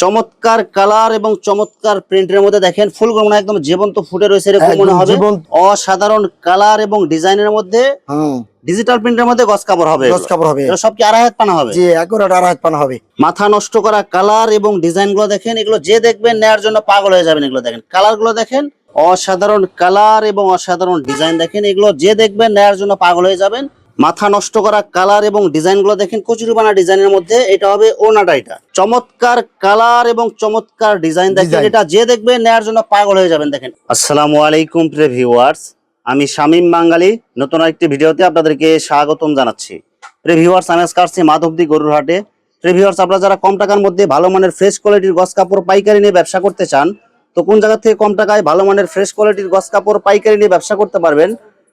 চমৎকার কালার এবং চমৎকার প্রিন্টের মধ্যে দেখেন ফুলগুলো মনে হয় একদম জীবন্ত ফুটে রয়েছে এরকম মনে হবে। অসাধারণ কালার এবং ডিজাইনের মধ্যে ডিজিটাল প্রিন্টের মধ্যে গস কাপড় হবে। গজ কাপড় হবে। সব কি আড়াই হাত পানা হবে? জি একুরেট আড়াই হাত পানা হবে। মাথা নষ্ট করা কালার এবং ডিজাইনগুলো দেখেন এগুলো যে দেখবেন নেয়ার জন্য পাগল হয়ে যাবেন এগুলো দেখেন। কালারগুলো দেখেন অসাধারণ কালার এবং অসাধারণ ডিজাইন দেখেন এগুলো যে দেখবেন নেয়ার জন্য পাগল হয়ে যাবেন। মাথা নষ্ট করা কালার এবং ডিজাইনগুলো দেখেন কচুরিপানা ডিজাইনের মধ্যে এটা হবে ওনাটা এটা। চমৎকার কালার এবং চমৎকার ডিজাইন দেখেন এটা যে দেখবেন নেয়ার জন্য পাগল হয়ে যাবেন দেখেন। আসসালামু আলাইকুম ভিউয়ার্স আমি শামীম বাঙালি নতুন একটি ভিডিওতে আপনাদেরকে স্বাগতম জানাচ্ছি। প্রিয় ভিউয়ার্স আমি আজকে আসছি মাধবদী গরুর হাটে আপনারা যারা কম টাকার মধ্যে ভালো মানের ফ্রেশ কোয়ালিটির গস কাপড় পাইকারি নিয়ে ব্যবসা করতে চান তো কোন জায়গা থেকে কম টাকায় ভালো মানের ফ্রেশ কোয়ালিটির গস কাপড় পাইকারি নিয়ে ব্যবসা করতে পারবেন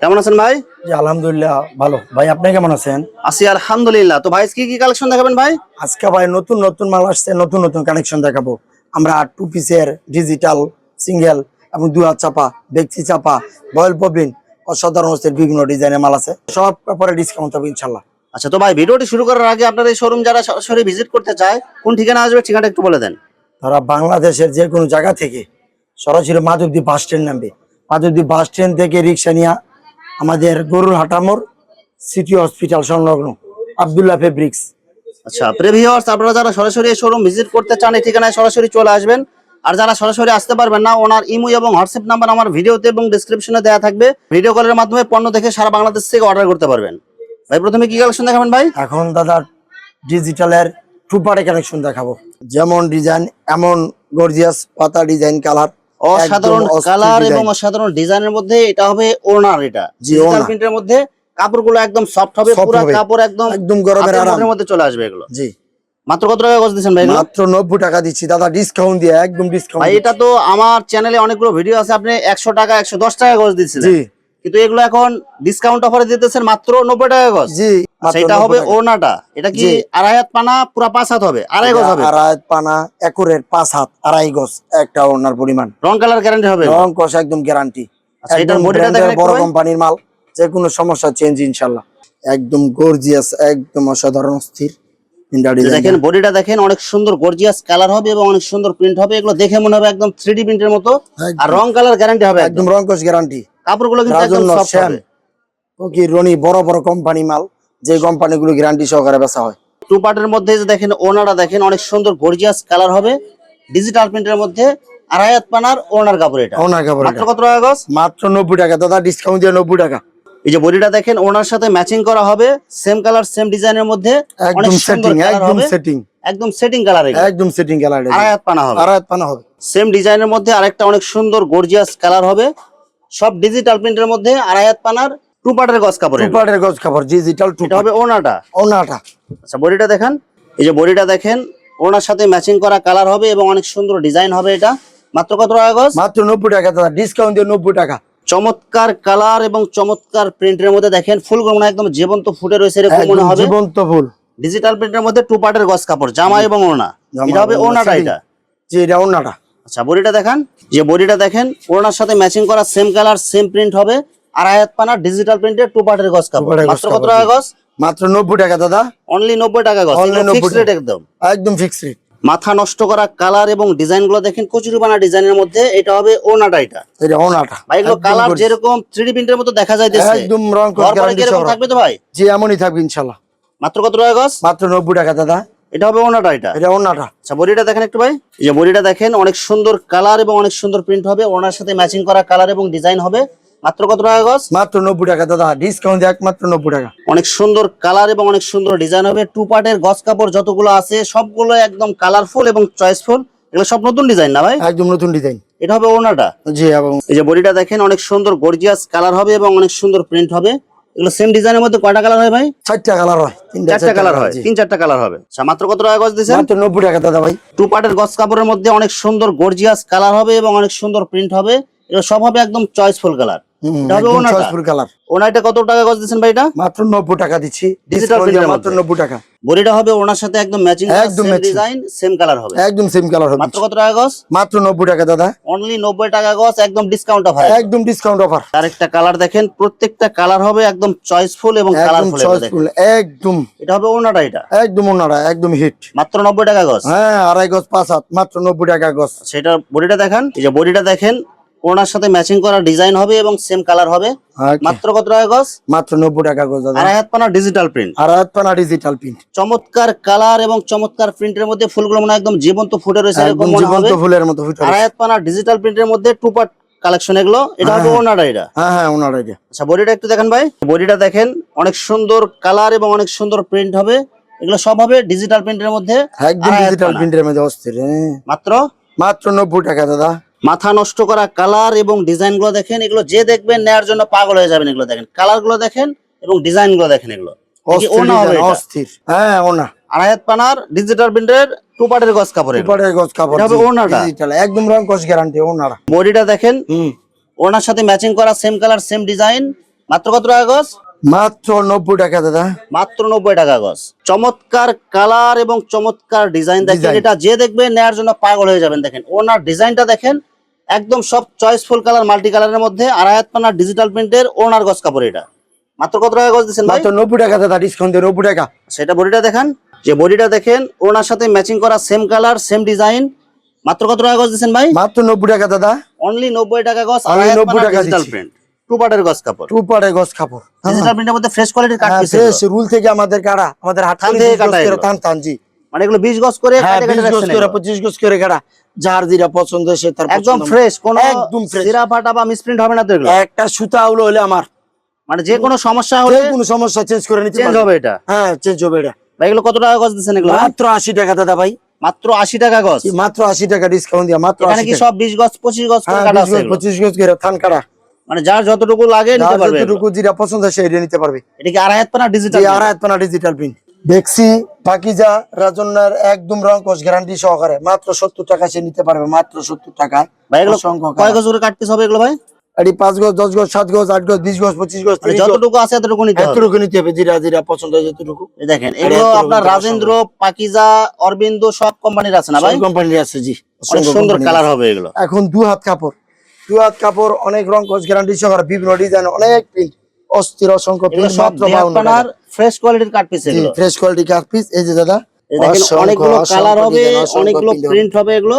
কেমন আছেন ভাই? জি আলহামদুলিল্লাহ ভালো। ভাই আপনি কেমন আছেন? আছি আলহামদুলিল্লাহ। তো ভাই কি কি কালেকশন দেখাবেন ভাই? আজকে ভাই নতুন নতুন মাল আসছে নতুন নতুন কানেকশন দেখাবো। আমরা টু পিসের ডিজিটাল সিঙ্গেল এবং দুই হাত চাপা ব্যক্তি চাপা বয়েল পবিন অসাধারণ হচ্ছে বিভিন্ন ডিজাইনের মাল আছে। সব ব্যাপারে ডিসকাউন্ট হবে ইনশাল্লাহ আচ্ছা তো ভাই ভিডিওটি শুরু করার আগে আপনার এই শোরুম যারা সরাসরি ভিজিট করতে চায় কোন ঠিকানা আসবে ঠিকানা একটু বলে দেন। তারা বাংলাদেশের যে কোনো জায়গা থেকে সরাসরি মাধবদী বাস স্ট্যান্ড নামবে। মাধবদী বাস স্ট্যান্ড থেকে রিক্সা নিয়ে আমাদের গরুর হাটামোর সিটি হসপিটাল সংলগ্ন আবদুল্লাহ ফেব্রিক্স আচ্ছা প্রিভিউয়ার্স আপনারা যারা সরাসরি শোরুম ভিজিট করতে চান এই ঠিকানায় সরাসরি চলে আসবেন। আর যারা সরাসরি আসতে পারবেন না ওনার ইমো এবং হোয়াটসঅ্যাপ নাম্বার আমার ভিডিওতে এবং ডেসক্রিপশনে দেওয়া থাকবে। ভিডিও কলের মাধ্যমে পণ্য দেখে সারা বাংলাদেশ থেকে অর্ডার করতে পারবেন। ভাই প্রথমে কি কালেকশন দেখাবেন ভাই? এখন দাদা ডিজিটালের টু পার্টে কানেকশন দেখাবো। যেমন ডিজাইন এমন গর্জিয়াস পাতা ডিজাইন কালার অসাধারণ কালার এবং অসাধারণ ডিজাইনের মধ্যে এটা হবে ওনার এটা। ডিজিটাল। প্রিন্টের মধ্যে কাপড়গুলো একদম সফট হবে পুরো কাপড় একদম একদম গরমের আরামের মধ্যে চলে আসবে এগুলো। জি। মাত্র কত টাকা গজ দিচ্ছেন ভাই মাত্র নব্বই টাকা দিচ্ছি। দাদা ডিসকাউন্ট দিয়ে একদম ভাই ডিসকাউন্ট এটা তো আমার চ্যানেলে অনেকগুলো ভিডিও আছে আপনি একশো টাকা একশো দশ টাকা গজ দিচ্ছেন জি। কিন্তু এগুলো এখন ডিসকাউন্ট অফারে দিতেছেন মাত্র নব্বই টাকা গজ। জি সেটা হবে ওনাটা এটা কি আড়াই হাত পানা? পুরা পাঁচ হাত হবে। আড়াই গজ হবে? আড়াই হাত পানা একুরের পাঁচ হাত আড়াই গজ একটা ওনার পরিমাণ। রং কালার গ্যারান্টি হবে? রং কষ একদম গ্যারান্টি আচ্ছা, দেখেন বড় কোম্পানির মাল যে কোনো সমস্যা চেঞ্জ ইনশাল্লাহ। একদম গর্জিয়াস একদম অসাধারণ স্থির দেখেন বডিটা দেখেন অনেক সুন্দর গর্জিয়াস কালার হবে এবং অনেক সুন্দর প্রিন্ট হবে। এগুলো দেখে মনে হবে একদম থ্রি প্রিন্টের মতো। আর রং কালার গ্যারান্টি হবে একদম একদম। রং কষ গ্যারান্টি কাপড়গুলো কিন্তু একদম সফট হবে। কি রনি বড় বড় কোম্পানি মাল যে কোম্পানিগুলো গ্যারান্টি সহকারে বেচা হয়। টু পার্টের মধ্যে যে দেখেন ওনারা দেখেন অনেক সুন্দর গর্জিয়াস কালার হবে। ডিজিটাল প্রিন্টের মধ্যে আড়াই হাত পানার ওনার কাপড় এটা। ওনার কাপড় মাত্র কত টাকা গজ? মাত্র নব্বই টাকা দাদা ডিসকাউন্ট দিয়ে নব্বই টাকা। এই যে বডিটা দেখেন ওনার সাথে ম্যাচিং করা হবে। সেম কালার সেম ডিজাইনের মধ্যে একদম সুন্দর সেটিং একদম সেটিং একদম সেটিং কালার একদম সেটিং কালার আড়াই হাত পানা হবে। আড়াই পানা হবে। সেম ডিজাইনের মধ্যে আরেকটা অনেক সুন্দর গর্জিয়াস কালার হবে। সব ডিজিটাল প্রিন্টের মধ্যে আড়াই হাত পানার টু পার্টের গজ কাপড় টু পার্টের গজ কাপড় ডিজিটাল টু হবে ওনাটা। ওনাটা। আচ্ছা বডিটা দেখেন। এই যে বডিটা দেখেন ওনার সাথে ম্যাচিং করা কালার হবে এবং অনেক সুন্দর ডিজাইন হবে এটা। মাত্র কত টাকা গজ? মাত্র নব্বই টাকা দাদা। ডিসকাউন্ট দিয়ে নব্বই টাকা। চমৎকার কালার এবং চমৎকার প্রিন্টের মধ্যে দেখেন ফুল মনে একদম জীবন্ত ফুটে রয়েছে এরকম মনে হবে। জীবন্ত ফুল। ডিজিটাল প্রিন্টের মধ্যে টু পার্টের গজ কাপড় জামা এবং জামা এটা হবে ওনাটা এটা। জি এটা ওনাটা। আচ্ছা বডিটা দেখান। যে বডিটা দেখেন ওড়নার সাথে ম্যাচিং করা সেম কালার সেম প্রিন্ট হবে। আর আয়াত পানা ডিজিটাল প্রিন্টের টু পার্টের গজ কাপড়। মাত্র কত টাকা। গজ? মাত্র নব্বই টাকা দাদা। অনলি নব্বই টাকা গজ। Only 90 ফিক্স রেট একদম। একদম ফিক্স রেট মাথা নষ্ট করা কালার এবং ডিজাইনগুলো দেখেন কচুরিপানা ডিজাইনের মধ্যে এটা হবে ওনাটা এটা। এটা ওনাটা। ভাই এগুলো কালার যেরকম থ্রি প্রিন্টের মতো দেখা যাইতেছে। একদম রং পরে গ্যারান্টি সহ থাকবে তো ভাই? জি এমনই থাকবে ইনশাআল্লাহ মাত্র কত টাকা গজ? মাত্র নব্বই টাকা দাদা। এটা হবে ওনাটা এটা। এটা ওনাটা। আচ্ছা বডিটা দেখেন একটু ভাই। এই যে বডিটা দেখেন অনেক সুন্দর কালার এবং অনেক সুন্দর প্রিন্ট হবে। ওনার সাথে ম্যাচিং করা কালার এবং ডিজাইন হবে। মাত্র কত টাকা গজ? মাত্র নব্বই টাকা দাদা। ডিসকাউন্ট একমাত্র নব্বই টাকা। অনেক সুন্দর কালার এবং অনেক সুন্দর ডিজাইন হবে। টু পার্টের গজ কাপড় যতগুলো আছে সবগুলো একদম কালারফুল এবং চয়েসফুল এগুলো সব নতুন ডিজাইন না ভাই? একদম নতুন ডিজাইন। এটা হবে ওনাটা। জি এবং এই যে বডিটা দেখেন অনেক সুন্দর গর্জিয়াস কালার হবে এবং অনেক সুন্দর প্রিন্ট হবে। এগুলো সেম ডিজাইনের মধ্যে কয়টা কালার হয় ভাই? চারটা কালার হয় চারটা কালার হয়। তিন চারটা কালার হবে। আচ্ছা মাত্র কত টাকা গজ দিয়েছেন মাত্র নব্বই টাকা দাদা ভাই। টু পার্টের গজ কাপড়ের মধ্যে অনেক সুন্দর গর্জিয়াস কালার হবে এবং অনেক সুন্দর প্রিন্ট হবে। এগুলো সব হবে একদম চয়েসফুল কালার ওনাটা? ওনাটা কত টাকা গজ দিচ্ছেন ভাই এটা মাত্র নব্বই টাকা দিচ্ছি। এর দিয়ে মাত্র। মধ্যে। নব্বই টাকা। বডিটা হবে ওনার সাথে একদম ম্যাচিং একদম ডিজাইন সেম কালার হবে। একদম সেম কালার হবে। মাত্র কত টাকা গজ? মাত্র নব্বই টাকা দাদা। অনলি নব্বই টাকা গজ একদম ডিসকাউন্ট অফার একদম ডিসকাউন্ট অফার আরেকটা কালার দেখেন প্রত্যেকটা কালার হবে একদম চয়েসফুল এবং কালারফুল চয়েসফুল একদম। এটা হবে ওনাটা এটা? একদম ওনারা একদম হিট মাত্র নব্বই টাকা গজ? হ্যাঁ আড়াই গজ পাঁচ হাত মাত্র নব্বই টাকা গজ। সেটা বডিটা দেখান এই যে বডিটা দেখেন ওনার সাথে ম্যাচিং করা ডিজাইন হবে এবং সেম কালার হবে। মাত্র কত টাকা গজ? মাত্র নব্বই টাকা গজ আড়াই হাত পানা ডিজিটাল প্রিন্ট আড়াই হাত পানা ডিজিটাল প্রিন্ট চমৎকার কালার এবং চমৎকার প্রিন্টের মধ্যে ফুলগুলো মনে হয় একদম জীবন্ত ফুটে রয়েছে এরকম একদম মনে জীবন্ত হবে। ফুলের মতো ফুটে আড়াই হাত পানা ডিজিটাল প্রিন্টের মধ্যে টু পার্ট কালেকশন এগুলো। এটা হবে হ্যাঁ। ওনাটা এটা হ্যাঁ হ্যাঁ ওনারা এটা আচ্ছা বডিটা একটু দেখেন ভাই। বডিটা দেখেন অনেক সুন্দর কালার এবং অনেক সুন্দর প্রিন্ট হবে। এগুলো সব হবে ডিজিটাল প্রিন্টের মধ্যে। একদম ডিজিটাল প্রিন্টের মধ্যে অস্থির হ্যাঁ। মাত্র? মাত্র নব্বই টাকা দাদা। মাথা নষ্ট করা কালার এবং ডিজাইনগুলো দেখেন এগুলো যে দেখবেন নেয়ার জন্য পাগল হয়ে যাবেন এগুলো দেখেন। কালারগুলো দেখেন এবং ডিজাইনগুলো দেখেন এগুলো। অস্থির হ্যাঁ ওনা। পানার ডিজিটাল প্রিন্টের টু পার্টের গজ কাপড় এগুলো। উপরে গজ কাপড় হবে ওনাটা? ডিজিটাল একদম রং কস গ্যারান্টি ওনারা। বডিটা দেখেন হুম। ওনার সাথে ম্যাচিং করা সেম কালার সেম ডিজাইন মাত্র কত টাকা গজ মাত্র নব্বই টাকা দাদা। মাত্র নব্বই টাকা গজ চমৎকার কালার এবং চমৎকার ডিজাইন দেখেন। এটা যে দেখবে নেয়ার জন্য পাগল হয়ে যাবেন দেখেন। ওনার ডিজাইনটা দেখেন একদম সব চয়েসফুল কালার মাল্টি কালারের মধ্যে আড়াই হাত পানার ডিজিটাল প্রিন্টের ওনার গজ কাপড় এটা। মাত্র কত টাকা গজ দিচ্ছেন ভাই? মাত্র নব্বই টাকা দাদা ডিসকাউন্ট দিয়ে নব্বই টাকা। সেটা বডিটা দেখান। যে বডিটা দেখেন ওনার সাথে ম্যাচিং করা সেম কালার সেম ডিজাইন মাত্র কত টাকা গজ দিচ্ছেন ভাই? মাত্র নব্বই টাকা দাদা। অনলি নব্বই টাকা গজ Only আড়াই হাত 90 পানার টাকা ডিজিটাল প্রিন্ট টু পার্টের গজ কাপড়। টু পারে গজ কাপড়। ডিজিটাল প্রিন্টের মধ্যে ফ্রেশ কোয়ালিটির কাট হ্যাঁ পিস রুল থেকে আমাদের কাটা আমাদের হাত থেকে কাটা থান থান জি। মানে এগুলো 20 গজ করে হ্যাঁ কাটে কাটে বিশ গজ করে এগুলো। পঁচিশ গজ করে কাটা। যার যেটা পছন্দ সে তার একদম ফ্রেশ কোনো একদম। সিরা ফাটা বা মিসপ্রিন্ট হবে না তো এগুলো? একটা সুতা হলো হলে আমার। মানে যে কোনো সমস্যা হলে কোনো সমস্যা চেঞ্জ করে নিতে চেঞ্জ হবে এটা? হ্যাঁ চেঞ্জ হবে এটা। ভাই এগুলো কত টাকা গজ দিচ্ছেন এগুলো মাত্র আশি টাকা দাদা ভাই। মাত্র 80 টাকা গজ? মাত্র আশি টাকা ডিসকাউন্ট দিয়া মাত্র এখানে কি সব 20 গজ 25 গজ করে হ্যাঁ কাটা আছে গজ এগুলো? পঁচিশ গজ করে থান কাটা। মানে যার যতটুকু লাগে নিতে পারবে যতটুকু যেটা পছন্দ সে এটা নিতে পারবে। এটা কি আড়াই হাত পানা ডিজিটাল আড়াই পানা ডিজিটাল প্রিন্ট দেখছি পাকিজা রাজন্যার একদম রং কস গ্যারান্টি সহকারে। মাত্র সত্তর টাকা সে নিতে পারবে মাত্র সত্তর টাকায়। ভাই এগুলো কয় গজ করে কাট হবে এগুলো ভাই? এটি পাঁচ গজ দশ গজ সাত গজ আট গজ বিশ গজ পঁচিশ গজ তিরিশ গজ। যতটুকু আছে এতটুকু নিতে এতটুকু নিতে হবে যেটা যেটা পছন্দ হয় যতটুকু। দেখেন এগুলো আপনার রাজেন্দ্র পাকিজা অরবিন্দ সব কোম্পানির আছে না ভাই? কোম্পানির আছে জি। সুন্দর কালার হবে এগুলো। এখন দু হাত কাপড়। দু হাত কাপড় অনেক রং গ্যারান্টি সহকারে বিভিন্ন ডিজাইন অনেক প্রিন্ট অস্থির অসংখ্য প্রিন্ট মাত্র আপনার ফ্রেশ কোয়ালিটির কাট পিস এগুলো। ফ্রেশ কোয়ালিটি কাট পিস এই যে দাদা এই দেখেন অসংখ্য, অনেকগুলো কালার হবে অনেকগুলো প্রিন্ট হবে। এগুলো।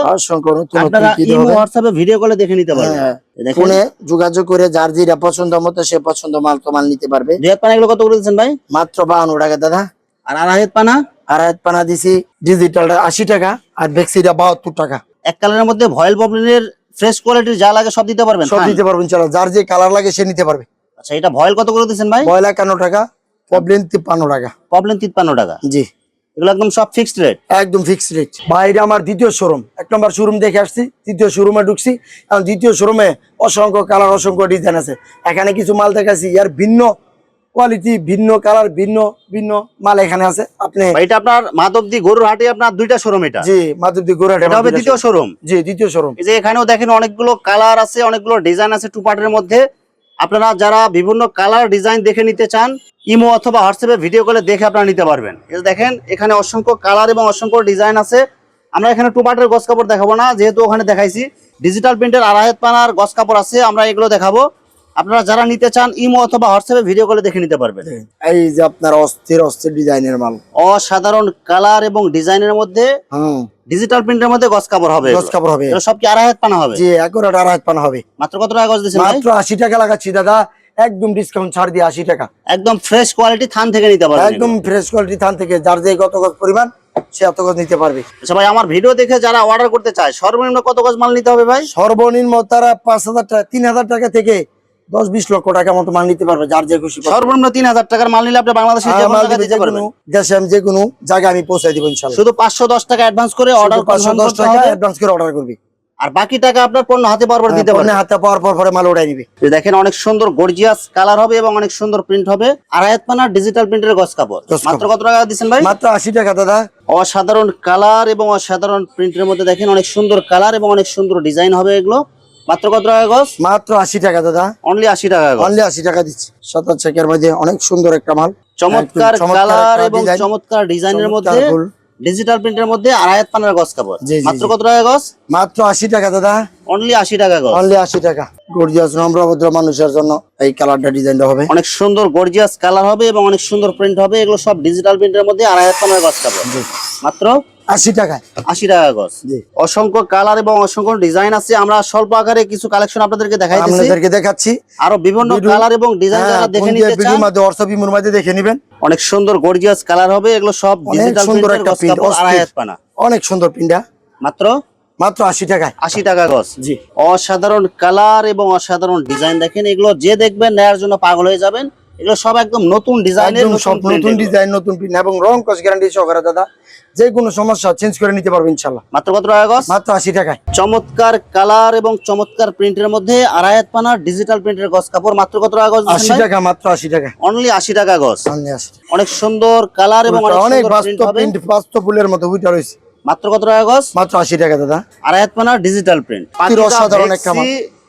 আপনারা ইমো হোয়াটসঅ্যাপে ভিডিও কলে দেখে নিতে পারবেন। হ্যাঁ। এই দেখেন। ফোনে যোগাযোগ করে যার যেটা পছন্দ মতো সে পছন্দ মাল তো মাল নিতে পারবে। দুই পানা এগুলো কত করে দিচ্ছেন ভাই? মাত্র বাউন্ন টাকা দাদা। আর আড়াই হাত পানা? আর হাত পানা দিছি ডিজিটালটা আশি টাকা আর বেক্সিটা বাহাত্তর টাকা। এক কালারের মধ্যে ভয়েল পপলিনের ফ্রেশ কোয়ালিটির যা লাগে সব দিতে পারবেন। সব দিতে পারবেন চলো যার যে কালার লাগে সে নিতে পারবে। আচ্ছা এটা ভয়েল কত করে দিচ্ছেন ভাই? পয়লা একান্ন টাকা। প্রবলেম তিপ্পান্ন টাকা। প্রবলেম তিপ্পান্ন টাকা? জি। এগুলো একদম সব ফিক্সড রেট একদম ফিক্সড রেট বাইরে আমার দ্বিতীয় শোরুম এক নম্বর শোরুম দেখে আসছি দ্বিতীয় শোরুমে ঢুকছি। এখন দ্বিতীয় শোরুমে অসংখ্য কালার অসংখ্য ডিজাইন আছে। এখানে কিছু মাল দেখাচ্ছি ইয়ার ভিন্ন কোয়ালিটি ভিন্ন কালার ভিন্ন ভিন্ন মাল এখানে আছে। আপনি এটা আপনার মাধবদী গরুর হাটে আপনার দুইটা শোরুম এটা? জি মাধবদী গোরাটে এটা হবে দ্বিতীয় শোরুম জি দ্বিতীয় শোরুম এই যে এখানেও দেখেন অনেকগুলো কালার আছে অনেকগুলো ডিজাইন আছে টু পার্টের মধ্যে। আপনারা যারা বিভিন্ন কালার ডিজাইন দেখে নিতে চান ইমো অথবা হোয়াটসঅ্যাপে ভিডিও কলে দেখে আপনারা নিতে পারবেন। এটা দেখেন, এখানে অসংখ্য কালার এবং অসংখ্য ডিজাইন আছে। আমরা এখানে টু পার্টের গস কাপড় দেখাবো না, যেহেতু ওখানে দেখাইছি। ডিজিটাল প্রিন্টের আড়াই পানার গস কাপড় আছে, আমরা এগুলো দেখাবো। আপনারা যারা নিতে চান ইমো অথবা হোয়াটসঅ্যাপে ভিডিও কলে দেখে নিতে পারবেন। এই যে আপনার অস্থির অস্থির ডিজাইনের মাল। অসাধারণ কালার এবং ডিজাইনের মধ্যে ডিজিটাল প্রিন্টের মধ্যে গস কাপড় হবে গজ কাপড় হবে। সব কি আড়াই হাত পানা হবে? জি একুরেট আর হাত পানা হবে। মাত্র কত টাকা গজ দিচ্ছেন ভাই? মাত্র আশি টাকা লাগাচ্ছি দাদা। একদম ডিসকাউন্ট ছাড় দিয়ে আশি টাকা। একদম ফ্রেশ কোয়ালিটি থান থেকে নিতে পারবেন একদম ফ্রেশ কোয়ালিটি থান থেকে যার যে কত গজ পরিমাণ সে এত গজ নিতে পারবে। সবাই আমার ভিডিও দেখে যারা অর্ডার করতে চায় সর্বনিম্ন কত গজ মাল নিতে হবে ভাই? সর্বনিম্ন তারা পাঁচ হাজার টাকা তিন হাজার টাকা থেকে দশ বিশ লক্ষ টাকা মতো মাল নিতে পারবে যার যে খুশি সর্বনিম্ন তিন হাজার টাকার মাল নিলে আপনি বাংলাদেশে যে আর কোনো মাল জায়গায় দিবে দিতে যে পারবেন। কোনো দেশে আমি যে কোনো জায়গায় আমি পৌঁছে দিব ইনশাল্লাহ। শুধু পাঁচশো দশ টাকা অ্যাডভান্স করে অর্ডার পাঁচশো দশ টাকা অ্যাডভান্স করে অর্ডার করবি। আর বাকি টাকা আপনার পণ্য হাতে পাওয়ার পর দিতে পণ্যে পারবেন। হাতে পাওয়ার পর পরে মাল উঠাই নিবে। দেখেন অনেক সুন্দর গর্জিয়াস কালার হবে এবং অনেক সুন্দর প্রিন্ট হবে। আর পানার ডিজিটাল প্রিন্টের গজ কাপড়। মাত্র কত টাকা দিচ্ছেন ভাই? মাত্র আশি টাকা দাদা। অসাধারণ কালার এবং অসাধারণ প্রিন্টের মধ্যে দেখেন অনেক সুন্দর কালার এবং অনেক সুন্দর ডিজাইন হবে এগুলো। মাত্র কত টাকা গজ? মাত্র আশি টাকা দাদা। অনলি আশি টাকা অনলি আশি টাকা দিচ্ছি। সাতাশ চেকের মধ্যে অনেক সুন্দর একটা মাল। চমৎকার কালার এবং চমৎকার ডিজাইনের মধ্যে। ডিজিটাল প্রিন্টের মধ্যে আড়াইয়াত পানার গজ কাপড়। মাত্র কত টাকা গজ? মাত্র আশি টাকা দাদা। অনলি আশি টাকা গজ। অনলি আশি টাকা। গর্জিয়াস নম্রভদ্র মানুষের জন্য এই কালারটা ডিজাইনটা হবে। অনেক সুন্দর গর্জিয়াস কালার হবে এবং অনেক সুন্দর প্রিন্ট হবে। এগুলো সব ডিজিটাল প্রিন্টের মধ্যে আড়াইয়াত পানার গজ কাপড়। মাত্র আশি টাকায়। আশি টাকা গজ। অসংখ্য কালার এবং অসংখ্য ডিজাইন আছে। আমরা স্বল্প আকারে কিছু কালেকশন আপনাদেরকে আপনাদেরকে দেখাচ্ছি। আরও বিভিন্ন কালার এবং ডিজাইন হ্যাঁ, যারা দেখে নিতে চান মধ্যে ইমোর মধ্যে দেখে নেবেন। অনেক সুন্দর গর্জিয়াস কালার হবে। এগুলো সব ডিজিটাল সুন্দর একটা প্রিন্ট পানা। অনেক সুন্দর প্রিন্টটা মাত্র? মাত্র আশি টাকায়। আশি টাকা গজ। জি। অসাধারণ কালার এবং অসাধারণ ডিজাইন দেখেন। এগুলো যে দেখবেন নেয়ার জন্য পাগল হয়ে যাবেন। এগুলো সব একদম নতুন ডিজাইনের সব নতুন ডিজাইন নতুন প্রিন্ট এবং রং কস গ্যারান্টি সহকারে দাদা যে কোনো সমস্যা চেঞ্জ করে নিতে পারব ইনশাল্লাহ মাত্র কত টাকা গজ মাত্র আশি টাকায়। চমৎকার কালার এবং চমৎকার প্রিন্টের মধ্যে আড়াইয়াত পানা ডিজিটাল প্রিন্টের গজ কাপড় মাত্র কত টাকা গজ আশি টাকা মাত্র আশি টাকা। অনলি আশি টাকা গজ অনলি আশি অনেক সুন্দর কালার এবং অনেক বাস্তব প্রিন্ট বাস্তব ফুলের মতো উইটা রয়েছে। মাত্র কত টাকা গজ মাত্র আশি টাকা দাদা। আড়াইয়াত পানা ডিজিটাল প্রিন্ট অসাধারণ একটা।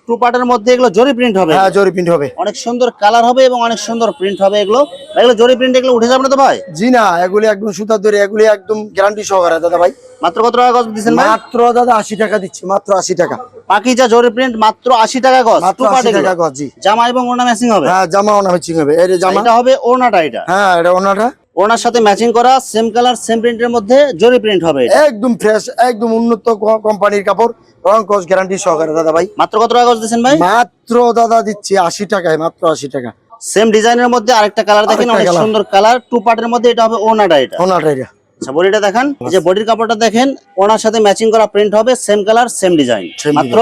টু পার্টের মধ্যে এগুলো জরি প্রিন্ট হবে। হ্যাঁ জরি প্রিন্ট হবে। অনেক সুন্দর কালার হবে এবং অনেক সুন্দর প্রিন্ট হবে এগুলো। এগুলো জরি প্রিন্ট এগুলো উঠে যাবে না তো ভাই? জি না এগুলি একদম সুতা ধরে এগুলি একদম গ্যারান্টি সহকারে দাদা ভাই। মাত্র কত টাকা গজ দিচ্ছেন মাত্র দাদা আশি টাকা দিচ্ছি মাত্র আশি টাকা। পাকিজা জরি প্রিন্ট মাত্র আশি টাকা গজ মাত্র আশি টাকা গজ জি। জামা এবং ওড়না ম্যাচিং হবে? হ্যাঁ জামা ওনা ম্যাচিং হবে। এই যে জামা এটা হবে ওড়নাটা এটা। হ্যাঁ এটা ওনাটা ওড়নার সাথে ম্যাচিং করা সেম কালার সেম প্রিন্টের মধ্যে জরি প্রিন্ট হবে একদম ফ্রেশ একদম উন্নত কোম্পানির কাপড় রং কস গ্যারান্টি সহকারে দাদা ভাই। মাত্র কত টাকা গজ দিচ্ছেন ভাই? মাত্র দাদা দিচ্ছি আশি টাকায় মাত্র আশি টাকা। সেম ডিজাইনের মধ্যে আরেকটা কালার দেখেন অনেক সুন্দর কালার টু পার্টের মধ্যে এটা হবে ওড়নাটা এটা। ওনাটা এটা। আচ্ছা বডিটা দেখেন। এই যে বডির কাপড়টা দেখেন ওনার সাথে ম্যাচিং করা প্রিন্ট হবে সেম কালার সেম ডিজাইন মাত্র?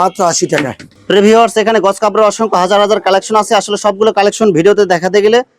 মাত্র আশি টাকা প্রিভিউয়ার্স এখানে গজ কাপড়ের অসংখ্য হাজার হাজার কালেকশন আছে। আসলে সবগুলো কালেকশন ভিডিওতে দেখাতে গেলে